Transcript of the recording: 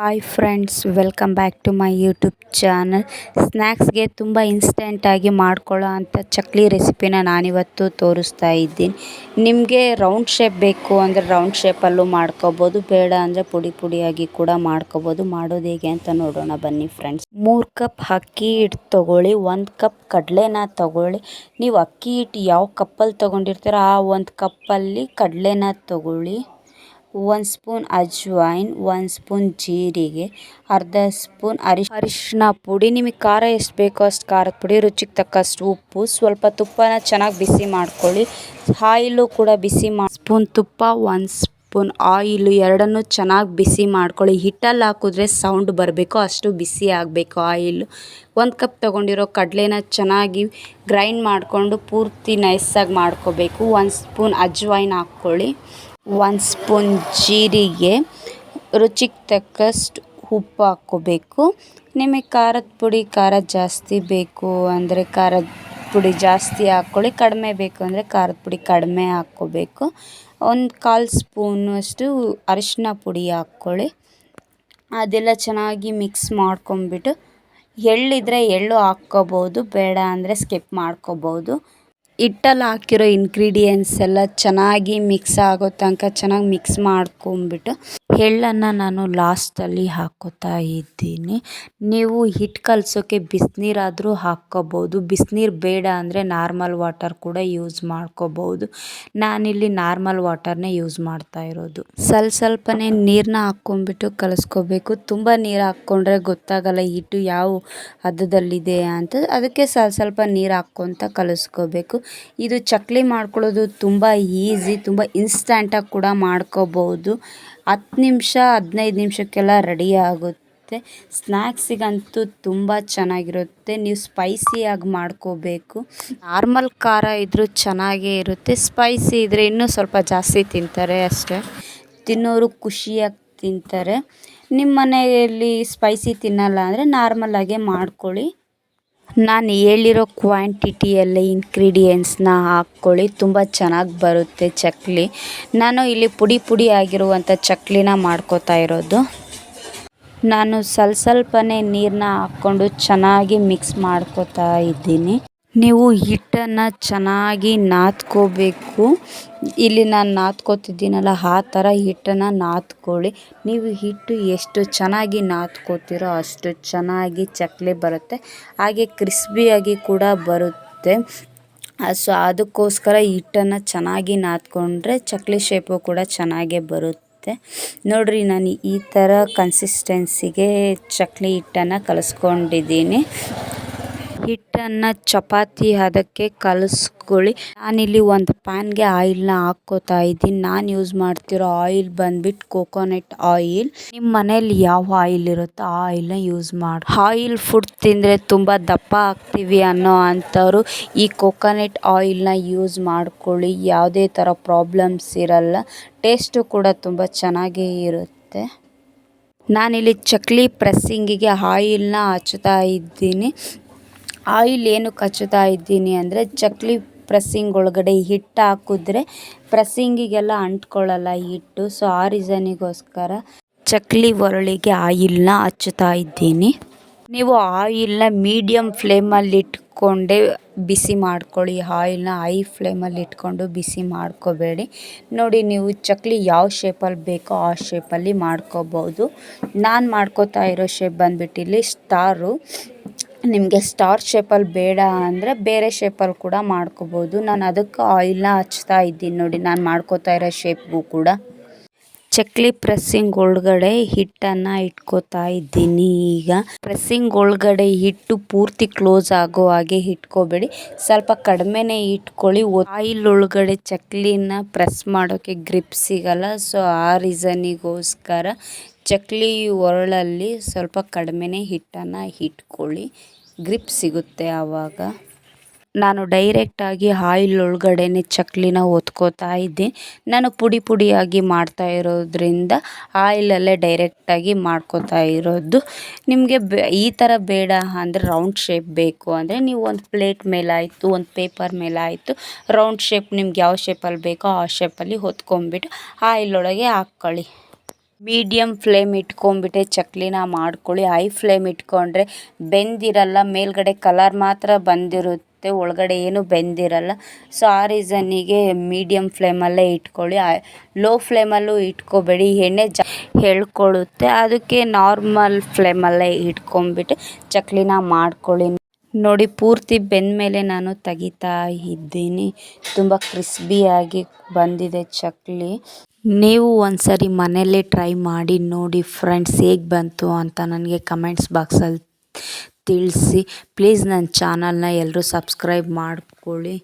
Hi friends welcome back to my YouTube channel ಸ್ನ್ಯಾಕ್ಸ್ಗೆ ತುಂಬ ಇನ್ಸ್ಟೆಂಟಾಗಿ ಮಾಡ್ಕೊಳ್ಳೋ ಅಂಥ ಚಕ್ಲಿ ರೆಸಿಪಿನ ನಾನಿವತ್ತು ತೋರಿಸ್ತಾ ಇದ್ದೀನಿ. ನಿಮಗೆ ರೌಂಡ್ ಶೇಪ್ ಬೇಕು ಅಂದರೆ ರೌಂಡ್ ಶೇಪಲ್ಲೂ ಮಾಡ್ಕೋಬೋದು, ಬೇಡ ಅಂದರೆ ಪುಡಿ ಪುಡಿಯಾಗಿ ಕೂಡ ಮಾಡ್ಕೋಬೋದು. ಮಾಡೋದು ಹೇಗೆ ಅಂತ ನೋಡೋಣ ಬನ್ನಿ ಫ್ರೆಂಡ್ಸ್ ಮೂರು ಕಪ್ ಅಕ್ಕಿ ಹಿಟ್ಟು ತೊಗೊಳ್ಳಿ, ಒಂದು ಕಪ್ ಕಡಲೆನ ತೊಗೊಳ್ಳಿ. ನೀವು ಅಕ್ಕಿ ಹಿಟ್ಟು ಯಾವ ಕಪ್ಪಲ್ಲಿ ತೊಗೊಂಡಿರ್ತೀರೋ ಆ ಒಂದು ಕಪ್ಪಲ್ಲಿ ಕಡಲೆನ ತೊಗೊಳ್ಳಿ. ಒಂದು ಸ್ಪೂನ್ ಅಜ್ವಾಯಿನ್, ಒಂದು ಸ್ಪೂನ್ ಜೀರಿಗೆ, ಅರ್ಧ ಸ್ಪೂನ್ ಅರಿಶ್ ಅರಿಶಿನ ಪುಡಿ. ನಿಮಗೆ ಖಾರ ಎಷ್ಟು ಬೇಕೋ ಅಷ್ಟು ಖಾರದ ಪುಡಿ, ರುಚಿಗೆ ತಕ್ಕಷ್ಟು ಉಪ್ಪು. ಸ್ವಲ್ಪ ತುಪ್ಪನ ಚೆನ್ನಾಗಿ ಬಿಸಿ ಮಾಡ್ಕೊಳ್ಳಿ. ಆಯಿಲು ಕೂಡ ಬಿಸಿ ಮಾಡಿ ಸ್ಪೂನ್ ತುಪ್ಪ, ಒಂದು ಸ್ಪೂನ್ ಆಯಿಲು, ಎರಡನ್ನೂ ಚೆನ್ನಾಗಿ ಬಿಸಿ ಮಾಡ್ಕೊಳ್ಳಿ. ಹಿಟ್ಟಲ್ಲಿ ಹಾಕಿದ್ರೆ ಸೌಂಡ್ ಬರಬೇಕು, ಅಷ್ಟು ಬಿಸಿ ಆಗಬೇಕು ಆಯಿಲು. ಒಂದು ಕಪ್ ತೊಗೊಂಡಿರೋ ಕಡಲೆನ ಚೆನ್ನಾಗಿ ಗ್ರೈಂಡ್ ಮಾಡಿಕೊಂಡು ಪೂರ್ತಿ ನೈಸಾಗಿ ಮಾಡ್ಕೋಬೇಕು. ಒಂದು ಸ್ಪೂನ್ ಅಜ್ವಾಯಿನ್ ಹಾಕ್ಕೊಳ್ಳಿ. ಒಂದು ಸ್ಪೂನ್ ಜೀರಿಗೆ, ರುಚಿಗೆ ತಕ್ಕಷ್ಟು ಉಪ್ಪು ಹಾಕ್ಕೋಬೇಕು. ನಿಮಗೆ ಖಾರದ ಪುಡಿ, ಖಾರ ಜಾಸ್ತಿ ಬೇಕು ಅಂದರೆ ಖಾರದ ಪುಡಿ ಜಾಸ್ತಿ ಹಾಕ್ಕೊಳ್ಳಿ, ಕಡಿಮೆ ಬೇಕು ಅಂದರೆ ಖಾರದ ಪುಡಿ ಕಡಿಮೆ ಹಾಕ್ಕೋಬೇಕು. ಒಂದು ಕಾಲು ಸ್ಪೂನು ಅಷ್ಟು ಅರಿಶಿನ ಪುಡಿ ಹಾಕ್ಕೊಳ್ಳಿ. ಅದೆಲ್ಲ ಚೆನ್ನಾಗಿ ಮಿಕ್ಸ್ ಮಾಡ್ಕೊಂಬಿಟ್ಟು ಎಳ್ಳಿದ್ರೆ ಎಳ್ಳು ಹಾಕ್ಕೋಬೋದು, ಬೇಡ ಅಂದರೆ ಸ್ಕಿಪ್ ಮಾಡ್ಕೋಬೋದು. ಹಿಟ್ಟಲ್ಲಿ ಹಾಕಿರೋ ಇನ್ಗ್ರೀಡಿಯೆಂಟ್ಸ್ ಎಲ್ಲ ಚೆನ್ನಾಗಿ ಮಿಕ್ಸ್ ಆಗೋ ತನಕ ಚೆನ್ನಾಗಿ ಮಿಕ್ಸ್ ಮಾಡ್ಕೊಂಬಿಟ್ಟು ಎಳ್ಳನ್ನು ನಾನು ಲಾಸ್ಟಲ್ಲಿ ಹಾಕ್ಕೋತಾ ಇದ್ದೀನಿ. ನೀವು ಹಿಟ್ಟು ಕಲಸೋಕ್ಕೆ ಬಿಸಿನೀರಾದರೂ ಹಾಕ್ಕೋಬೋದು. ಬಿಸಿನೀರು ಬೇಡ ಅಂದರೆ ನಾರ್ಮಲ್ ವಾಟರ್ ಕೂಡ ಯೂಸ್ ಮಾಡ್ಕೋಬೋದು. ನಾನಿಲ್ಲಿ ನಾರ್ಮಲ್ ವಾಟರ್ನೇ ಯೂಸ್ ಮಾಡ್ತಾ ಇರೋದು. ಸ್ವಲ್ಪ ಸ್ವಲ್ಪನೇ ನೀರನ್ನ ಹಾಕ್ಕೊಂಬಿಟ್ಟು ಕಲಸ್ಕೋಬೇಕು. ತುಂಬ ನೀರು ಹಾಕ್ಕೊಂಡ್ರೆ ಗೊತ್ತಾಗಲ್ಲ ಹಿಟ್ಟು ಯಾವ ಹದದಲ್ಲಿದೆ ಅಂತ. ಅದಕ್ಕೆ ಸ್ವಲ್ಪ ಸ್ವಲ್ಪ ನೀರು ಹಾಕ್ಕೊತ ಕಲಿಸ್ಕೋಬೇಕು. ಇದು ಚಕ್ಲಿ ಮಾಡ್ಕೊಳ್ಳೋದು ತುಂಬ ಈಸಿ, ತುಂಬ ಇನ್ಸ್ಟಂಟಾಗಿ ಕೂಡ ಮಾಡ್ಕೋಬೋದು. ಹತ್ತು ನಿಮಿಷ, ಹದಿನೈದು ನಿಮಿಷಕ್ಕೆಲ್ಲ ರೆಡಿ ಆಗುತ್ತೆ. ಸ್ನ್ಯಾಕ್ಸಿಗಂತೂ ತುಂಬ ಚೆನ್ನಾಗಿರುತ್ತೆ. ನೀವು ಸ್ಪೈಸಿಯಾಗಿ ಮಾಡ್ಕೋಬೇಕು. ನಾರ್ಮಲ್ ಖಾರ ಇದ್ದರೂ ಚೆನ್ನಾಗೇ ಇರುತ್ತೆ. ಸ್ಪೈಸಿ ಇದ್ದರೆ ಇನ್ನೂ ಸ್ವಲ್ಪ ಜಾಸ್ತಿ ತಿಂತಾರೆ ಅಷ್ಟೇ. ತಿನ್ನೋರು ಖುಷಿಯಾಗಿ ತಿಂತಾರೆ. ನಿಮ್ಮ ಮನೆಯಲ್ಲಿ ಸ್ಪೈಸಿ ತಿನ್ನಲ್ಲ ಅಂದರೆ ನಾರ್ಮಲ್ಲಾಗೇ ಮಾಡ್ಕೊಳ್ಳಿ. ನಾನು ಹೇಳಿರೋ ಕ್ವಾಂಟಿಟಿಯಲ್ಲಿ ಇನ್ಗ್ರೀಡಿಯೆಂಟ್ಸ್ನ ಹಾಕ್ಕೊಳ್ಳಿ. ತುಂಬ ಚೆನ್ನಾಗಿ ಬರುತ್ತೆ ಚಕ್ಲಿ. ನಾನು ಇಲ್ಲಿ ಪುಡಿ ಪುಡಿ ಆಗಿರುವಂಥ ಚಕ್ಲಿನ ಮಾಡ್ಕೋತಾ ಇರೋದು. ನಾನು ಸ್ವಲ್ಪ ಸ್ವಲ್ಪನೇ ನೀರನ್ನ ಹಾಕ್ಕೊಂಡು ಚೆನ್ನಾಗಿ ಮಿಕ್ಸ್ ಮಾಡ್ಕೋತಾ ಇದ್ದೀನಿ. ನೀವು ಹಿಟ್ಟನ್ನು ಚೆನ್ನಾಗಿ ನಾದ್ಕೋಬೇಕು. ಇಲ್ಲಿ ನಾನು ನಾದ್ಕೋತಿದ್ದೀನಲ್ಲ, ಆ ಥರ ಹಿಟ್ಟನ್ನು ನಾದ್ಕೊಳ್ಳಿ. ನೀವು ಹಿಟ್ಟು ಎಷ್ಟು ಚೆನ್ನಾಗಿ ನಾದ್ಕೋತೀರೋ ಅಷ್ಟು ಚೆನ್ನಾಗಿ ಚಕ್ಲಿ ಬರುತ್ತೆ. ಹಾಗೆ ಕ್ರಿಸ್ಪಿಯಾಗಿ ಕೂಡ ಬರುತ್ತೆ. ಸೊ, ಅದಕ್ಕೋಸ್ಕರ ಹಿಟ್ಟನ್ನು ಚೆನ್ನಾಗಿ ನಾದ್ಕೊಂಡ್ರೆ ಚಕ್ಲಿ ಶೇಪು ಕೂಡ ಚೆನ್ನಾಗೇ ಬರುತ್ತೆ. ನೋಡಿರಿ, ನಾನು ಈ ಥರ ಕನ್ಸಿಸ್ಟೆನ್ಸಿಗೆ ಚಕ್ಲಿ ಹಿಟ್ಟನ್ನು ಕಲಿಸ್ಕೊಂಡಿದ್ದೀನಿ. ಹಿಟ್ಟನ್ನು ಚಪಾತಿ ಹದಕ್ಕೆ ಕಲಸ್ಕೊಳ್ಳಿ. ನಾನಿಲ್ಲಿ ಒಂದು ಪ್ಯಾನ್ಗೆ ಆಯಿಲ್ನ ಹಾಕ್ಕೋತಾ ಇದ್ದೀನಿ. ನಾನು ಯೂಸ್ ಮಾಡ್ತಿರೋ ಆಯಿಲ್ ಬಂದ್ಬಿಟ್ಟು ಕೋಕೋನಟ್ ಆಯಿಲ್. ನಿಮ್ಮ ಮನೇಲಿ ಯಾವ ಆಯಿಲ್ ಇರುತ್ತೋ ಆ ಆಯಿಲ್ನ ಯೂಸ್ ಮಾಡಿ. ಆಯಿಲ್ ಫುಡ್ ತಿಂದರೆ ತುಂಬ ದಪ್ಪ ಆಗ್ತೀವಿ ಅನ್ನೋ ಅಂಥವ್ರು ಈ ಕೋಕೋನಟ್ ಆಯಿಲ್ನ ಯೂಸ್ ಮಾಡ್ಕೊಳ್ಳಿ. ಯಾವುದೇ ಥರ ಪ್ರಾಬ್ಲಮ್ಸ್ ಇರಲ್ಲ. ಟೇಸ್ಟು ಕೂಡ ತುಂಬ ಚೆನ್ನಾಗೇ ಇರುತ್ತೆ. ನಾನಿಲ್ಲಿ ಚಕ್ಲಿ ಪ್ರೆಸ್ಸಿಂಗಿಗೆ ಆಯಿಲ್ನ ಹಚ್ತಾ ಇದ್ದೀನಿ. ಆಯಿಲ್ ಏನಕ್ಕೆ ಹಚ್ಚುತ್ತಾ ಇದ್ದೀನಿ ಅಂದರೆ ಚಕ್ಲಿ ಪ್ರೆಸ್ಸಿಂಗ್ ಒಳಗಡೆ ಹಿಟ್ಟು ಹಾಕಿದ್ರೆ ಪ್ರೆಸ್ಸಿಂಗಿಗೆಲ್ಲ ಅಂಟ್ಕೊಳ್ಳಲ್ಲ ಹಿಟ್ಟು. ಸೊ ಆ ರೀಸನಿಗೋಸ್ಕರ ಚಕ್ಲಿ ಒರಳಿಗೆ ಆಯಿಲ್ನ ಹಚ್ಚುತ್ತಾ ಇದ್ದೀನಿ. ನೀವು ಆಯಿಲ್ನ ಮೀಡಿಯಮ್ ಫ್ಲೇಮಲ್ಲಿ ಇಟ್ಕೊಂಡೇ ಬಿಸಿ ಮಾಡ್ಕೊಳ್ಳಿ. ಆಯಿಲ್ನ ಹೈ ಫ್ಲೇಮಲ್ಲಿ ಇಟ್ಕೊಂಡು ಬಿಸಿ ಮಾಡ್ಕೋಬೇಡಿ. ನೋಡಿ, ನೀವು ಚಕ್ಲಿ ಯಾವ ಶೇಪಲ್ಲಿ ಬೇಕೋ ಆ ಶೇಪಲ್ಲಿ ಮಾಡ್ಕೋಬೋದು. ನಾನು ಮಾಡ್ಕೋತಾ ಇರೋ ಶೇಪ್ ಬಂದ್ಬಿಟ್ಟು ಇಲ್ಲಿ ಸ್ಟಾರು. ನಿಮಗೆ ಸ್ಟಾರ್ ಶೇಪಲ್ಲಿ ಬೇಡ ಅಂದರೆ ಬೇರೆ ಶೇಪಲ್ಲಿ ಕೂಡ ಮಾಡ್ಕೋಬೋದು. ನಾನು ಅದಕ್ಕೆ ಆಯಿಲ್ನ ಹಚ್ತಾ ಇದ್ದೀನಿ. ನೋಡಿ, ನಾನು ಮಾಡ್ಕೋತಾ ಇರೋ ಶೇಪ್ಗೂ ಕೂಡ. ಚಕ್ಲಿ ಪ್ರೆಸ್ಸಿಂಗ್ ಒಳಗಡೆ ಹಿಟ್ಟನ್ನ ಇಟ್ಕೋತಾ ಇದ್ದೀನಿ. ಈಗ ಪ್ರೆಸ್ಸಿಂಗ್ ಒಳಗಡೆ ಹಿಟ್ಟು ಪೂರ್ತಿ ಕ್ಲೋಸ್ ಆಗೋ ಹಾಗೆ ಇಟ್ಕೋಬೇಡಿ. ಸ್ವಲ್ಪ ಕಡಿಮೆನೆ ಇಟ್ಕೊಳ್ಳಿ. ಆಯಿಲ್ ಒಳಗಡೆ ಚಕ್ಲಿನ ಪ್ರೆಸ್ ಮಾಡೋಕ್ಕೆ ಗ್ರಿಪ್ ಸಿಗಲ್ಲ. ಸೊ, ಆ ರೀಸನಿಗೋಸ್ಕರ ಚಕ್ಲಿ ಒರಳಲ್ಲಿ ಸ್ವಲ್ಪ ಕಡಿಮೆನೆ ಹಿಟ್ಟನ್ನು ಇಟ್ಕೊಳ್ಳಿ. ಗ್ರಿಪ್ ಸಿಗುತ್ತೆ ಆವಾಗ. ನಾನು ಡೈರೆಕ್ಟಾಗಿ ಆಯಿಲ್ ಒಳಗಡೆನೆ ಚಕ್ಲಿನ ಒತ್ಕೋತಾ ಇದ್ದೆ. ನಾನು ಪುಡಿ ಪುಡಿಯಾಗಿ ಮಾಡ್ತಾ ಇರೋದ್ರಿಂದ ಆಯಿಲಲ್ಲೇ ಡೈರೆಕ್ಟಾಗಿ ಮಾಡ್ಕೋತಾ ಇರೋದು. ನಿಮಗೆ ಈ ಥರ ಬೇಡ ಅಂದರೆ ರೌಂಡ್ ಶೇಪ್ ಬೇಕು ಅಂದರೆ ನೀವು ಒಂದು ಪ್ಲೇಟ್ ಮೇಲಾಯಿತು, ಒಂದು ಪೇಪರ್ ಮೇಲಾಯಿತು ರೌಂಡ್ ಶೇಪ್ ನಿಮ್ಗೆ ಯಾವ ಶೇಪಲ್ಲಿ ಬೇಕೋ ಆ ಶೇಪಲ್ಲಿ ಹೊತ್ಕೊಂಬಿಟ್ಟು ಆಯಿಲ್ ಒಳಗೆ ಹಾಕ್ಕೊಳ್ಳಿ. ಮೀಡಿಯಮ್ ಫ್ಲೇಮ್ ಇಟ್ಕೊಂಡ್ಬಿಟ್ಟೆ, ಚಕ್ಲಿನ ಮಾಡ್ಕೊಳ್ಳಿ. ಹೈ ಫ್ಲೇಮ್ ಇಟ್ಕೊಂಡ್ರೆ ಬೆಂದಿರಲ್ಲ, ಮೇಲ್ಗಡೆ ಕಲರ್ ಮಾತ್ರ ಬಂದಿರುತ್ತೆ, ಒಳಗಡೆ ಏನು ಬೆಂದಿರಲ್ಲ. ಸೊ ಆ ರೀಸನ್ನಿಗೆ ಮೀಡಿಯಮ್ ಫ್ಲೇಮಲ್ಲೇ ಇಟ್ಕೊಳ್ಳಿ. ಲೋ ಫ್ಲೇಮಲ್ಲೂ ಇಟ್ಕೋಬೇಡಿ, ಎಣ್ಣೆ ಜ ಹೇಳ್ಕೊಳ್ಳುತ್ತೆ. ಅದಕ್ಕೆ ನಾರ್ಮಲ್ ಫ್ಲೇಮಲ್ಲೇ ಇಟ್ಕೊಂಡ್ಬಿಟ್ಟು ಚಕ್ಲಿನ ಮಾಡ್ಕೊಳ್ಳಿ. ನೋಡಿ, ಪೂರ್ತಿ ಬೆಂದಮೇಲೆ ನಾನು ತೆಗಿತಾ ಇದ್ದೀನಿ. ತುಂಬ ಕ್ರಿಸ್ಪಿಯಾಗಿ ಬಂದಿದೆ ಚಕ್ಲಿ. ನೀವು ಒಂದ್ಸರಿ ಮನೆಯಲ್ಲೇ ಟ್ರೈ ಮಾಡಿ ನೋಡಿ ಫ್ರೆಂಡ್ಸ್ ಹೇಗೆ ಬಂತು ಅಂತ ನನಗೆ ಕಮೆಂಟ್ಸ್ ಬಾಕ್ಸಲ್ಲಿ ತಿಳಿಸಿ. ಪ್ಲೀಸ್ ನನ್ನ ಚಾನಲ್ನ ಎಲ್ಲರೂ ಸಬ್ಸ್ಕ್ರೈಬ್ ಮಾಡ್ಕೊಳ್ಳಿ.